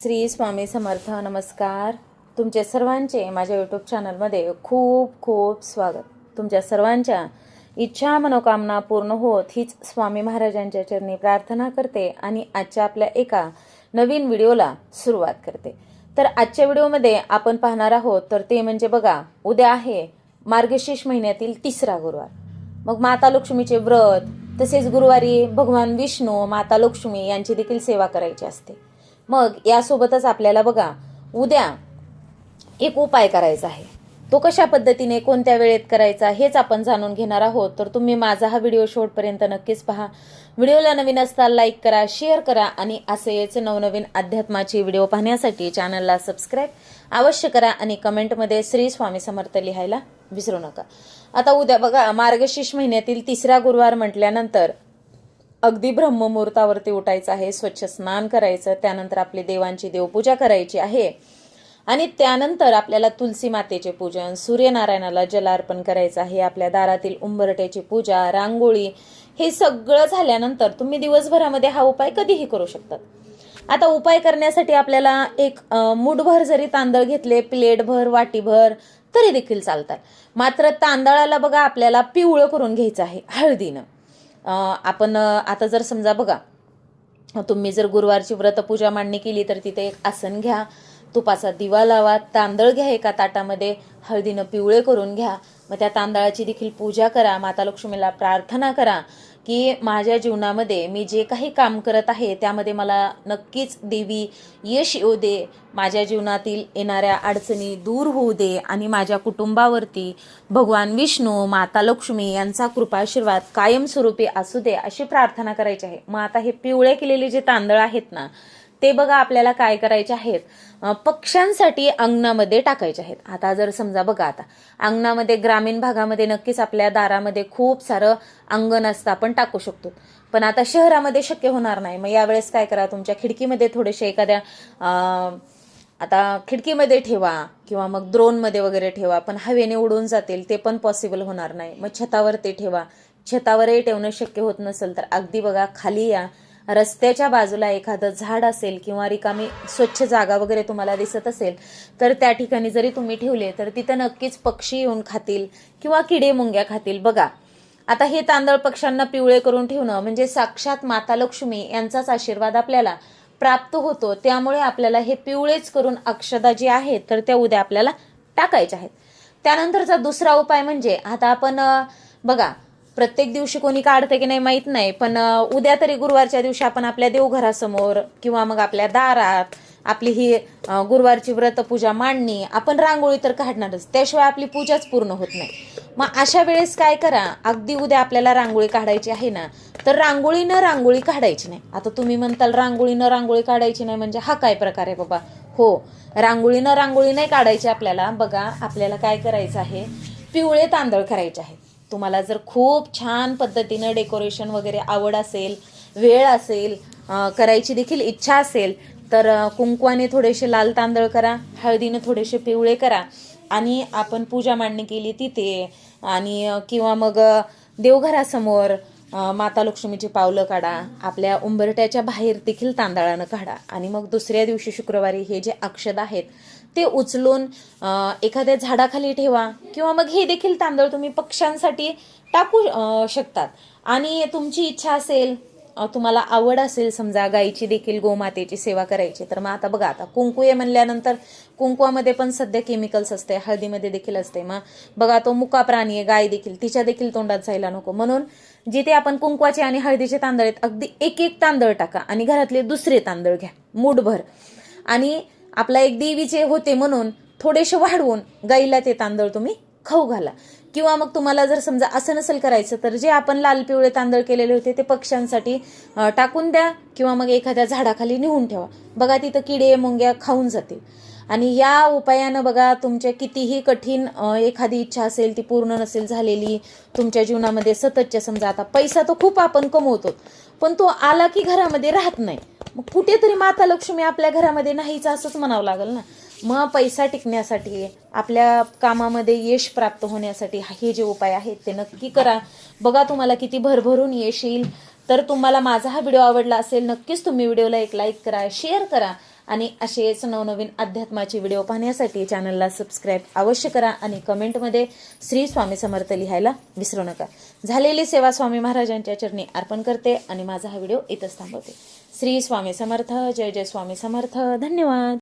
श्री स्वामी समर्थ नमस्कार. तुमचे सर्वांचे माझ्या यूट्यूब चॅनलमध्ये खूप खूप स्वागत. तुमच्या सर्वांच्या इच्छा मनोकामना पूर्ण होत हीच स्वामी महाराजांच्या चरणी प्रार्थना करते आणि आजच्या आपल्या एका नवीन व्हिडिओला सुरुवात करते. तर आजच्या व्हिडिओमध्ये आपण पाहणार आहोत तर ते म्हणजे बघा उद्या आहे मार्गशीर्ष महिन्यातील तिसरा गुरुवार. मग माता लक्ष्मीचे व्रत तसेच गुरुवारी भगवान विष्णू माता लक्ष्मी यांची देखील सेवा करायची असते. मग यासोबतच आपल्याला बघा उद्या एक उपाय करायचा आहे. तो कशा पद्धतीने कोणत्या वेळेत करायचा हेच आपण जाणून घेणार आहोत. तर तुम्ही माझा हा व्हिडिओ शेवटपर्यंत नक्कीच पहा. व्हिडिओला नवीन असता लाईक करा शेअर करा आणि असेच नवनवीन अध्यात्माची व्हिडिओ पाहण्यासाठी चॅनलला सबस्क्राईब अवश्य करा आणि कमेंटमध्ये श्री स्वामी समर्थ लिहायला विसरू नका. आता उद्या बघा मार्गशीर्ष महिन्यातील तिसरा गुरुवार म्हटल्यानंतर अगदी ब्रह्ममुहूर्तावरती उठायचं आहे स्वच्छ स्नान करायचं त्यानंतर आपली देवांची देवपूजा करायची आहे. आणि त्यानंतर आपल्याला तुलसी मातेचे पूजन सूर्यनारायणाला जलार्पण करायचं आहे आपल्या दारातील उंबरट्याची पूजा रांगोळी हे सगळं झाल्यानंतर तुम्ही दिवसभरामध्ये हा उपाय कधीही करू शकतात. आता उपाय करण्यासाठी आपल्याला एक मुठभर मूठभर जरी तांदळ घेतले प्लेटभर वाटीभर तरी देखील चालतात. मात्र तांदळाला बघा आपल्याला पिवळं करून घ्यायचं आहे हळदीनं. आपण आता जर समजा बघा तुम्ही जर गुरुवारची व्रतपूजा मांडणी केली तर तिथे एक आसन घ्या तुपाचा दिवा लावा तांदळ घ्या एका ताटामध्ये हळदीनं पिवळे करून घ्या मग त्या तांदळाची देखील पूजा करा माता लक्ष्मीला प्रार्थना करा की माझ्या जीवनामध्ये मी जे काही काम करत आहे त्यामध्ये मला नक्कीच देवी यश येऊ दे. माझ्या जीवनातील येणाऱ्या अडचणी दूर होऊ दे आणि माझ्या कुटुंबावरती भगवान विष्णू माता लक्ष्मी यांचा कृपाशीर्वाद कायमस्वरूपी असू दे अशी प्रार्थना करायची आहे. मग आता हे पिवळे केलेले जे तांदळ आहेत ना ते बघा आपल्याला काय करायचे आहेत. पक्ष्यांसाठी अंगणामध्ये टाकायचे आहेत. आता जर समजा बघा आता अंगणामध्ये ग्रामीण भागामध्ये नक्कीच आपल्या दारामध्ये खूप सारं अंगण असतं आपण टाकू शकतो. पण आता शहरामध्ये शक्य होणार नाही. मग यावेळेस काय करा तुमच्या खिडकीमध्ये थोडेसे एखाद्या आता खिडकीमध्ये ठेवा किंवा मग द्रोणमध्ये वगैरे ठेवा पण हवेने उडून जातील ते पण पॉसिबल होणार नाही. मग छतावर ते ठेवा. छतावरही ठेवणं शक्य होत नसेल तर अगदी बघा खाली या. रस्त्याच्या बाजूला एखादं झाड असेल किंवा रिकामी स्वच्छ जागा वगैरे तुम्हाला दिसत असेल तर त्या ठिकाणी जरी तुम्ही ठेवले तर तिथं नक्कीच पक्षी येऊन खातील किंवा किडे मुंग्या खातील. बघा आता हे तांदळ पक्ष्यांना पिवळे करून ठेवणं म्हणजे साक्षात माता लक्ष्मी यांचाच आशीर्वाद आपल्याला प्राप्त होतो. त्यामुळे आपल्याला हे पिवळेच करून अक्षदा जी आहेत तर त्या उद्या आपल्याला टाकायच्या आहेत. त्यानंतरचा दुसरा उपाय म्हणजे आता आपण बघा प्रत्येक दिवशी कोणी काढते की नाही माहीत नाही पण उद्या तरी गुरुवारच्या दिवशी आपण आपल्या देवघरासमोर किंवा मग आपल्या दारात आपली ही गुरुवारची व्रतपूजा मांडणी आपण रांगोळी तर काढणारच. त्याशिवाय आपली पूजाच पूर्ण होत नाही. मग अशा वेळेस काय करा अगदी उद्या आपल्याला रांगोळी काढायची आहे ना तर रांगोळीनं रांगोळी काढायची नाही. आता तुम्ही म्हणताल रांगोळीनं रांगोळी काढायची नाही म्हणजे हा काय प्रकार आहे बाबा? हो रांगोळीनं रांगोळी नाही काढायची आपल्याला. बघा आपल्याला काय करायचं आहे? पिवळे तांदळ करायचे आहेत तुम्हाला जर खूप छान पद्धतीनं डेकोरेशन वगैरे आवड असेल वेळ असेल करायची देखील इच्छा असेल तर कुंकवाने थोडेसे लाल तांदळ करा हळदीनं थोडेसे पिवळे करा आणि आपण पूजा मांडणी केली तिथे आणि किंवा मग देवघरासमोर माता लक्ष्मीची पावलं काढा आपल्या उंबरट्याच्या बाहेर देखील तांदळानं काढा. आणि मग दुसऱ्या दिवशी शुक्रवारी हे जे अक्षद आहेत ते उचलून एखाद्या झाडाखाली ठेवा किंवा मग हे देखील तांदळ तुम्ही पक्ष्यांसाठी टाकू शकतात. आणि तुमची इच्छा असेल तुम्हाला आवड असेल समजा गाईची देखील गोमातेची सेवा करायची तर मग आता बघा आता कुंकू आहे म्हणल्यानंतर कुंकवामध्ये पण सध्या केमिकल्स असते हळदीमध्ये देखील असते. मग बघा तो मुका प्राणी आहे गाय देखील तिच्या देखील तोंडात जायला नको. म्हणून जिथे आपण कुंकवाचे आणि हळदीचे तांदळ आहेत अगदी एक एक तांदळ टाका आणि घरातले दुसरे तांदळ घ्या मूठभर. आणि आपला एक देवीचे होते म्हणून थोडेसे वाढवून गाईला ते तांदळ तुम्ही खाऊ घाला. किंवा मग तुम्हाला जर समजा असं नसेल करायचं तर जे आपण लाल पिवळे तांदळ केलेले होते ते पक्ष्यांसाठी टाकून द्या किंवा मग एखाद्या झाडाखाली नेऊन ठेवा. बघा तिथं किडे मुंग्या खाऊन जातील. आणि या उपायानं बघा तुमच्या कितीही कठीण एखादी इच्छा असेल ती पूर्ण नसेल झालेली तुमच्या जीवनामध्ये सततच्या समजा आता पैसा तो खूप आपण कमवतो पण तो आला की घरामध्ये राहत नाही. मग कुठेतरी माता लक्ष्मी आपल्या घरामध्ये नाहीच असंच म्हणावं लागेल ना. मग पैसा टिकण्यासाठी आपल्या कामामध्ये यश प्राप्त होण्यासाठी हे जे उपाय आहेत ते नक्की करा. बघा तुम्हाला किती भरभरून यश येईल. तर तुम्हाला माझा हा व्हिडिओ आवडला असेल नक्कीच तुम्ही व्हिडिओला एक लाईक करा शेअर करा आणि असेच नवनवीन अध्यात्माचे व्हिडिओ पाहण्यासाठी चॅनलला सबस्क्राईब अवश्य करा आणि कमेंटमध्ये श्री स्वामी समर्थ लिहायला विसरू नका. झालेली सेवा स्वामी महाराजांच्या चरणी अर्पण करते आणि माझा हा व्हिडिओ इथंच थांबवते. श्री स्वामी समर्थ जय जय स्वामी समर्थ धन्यवाद.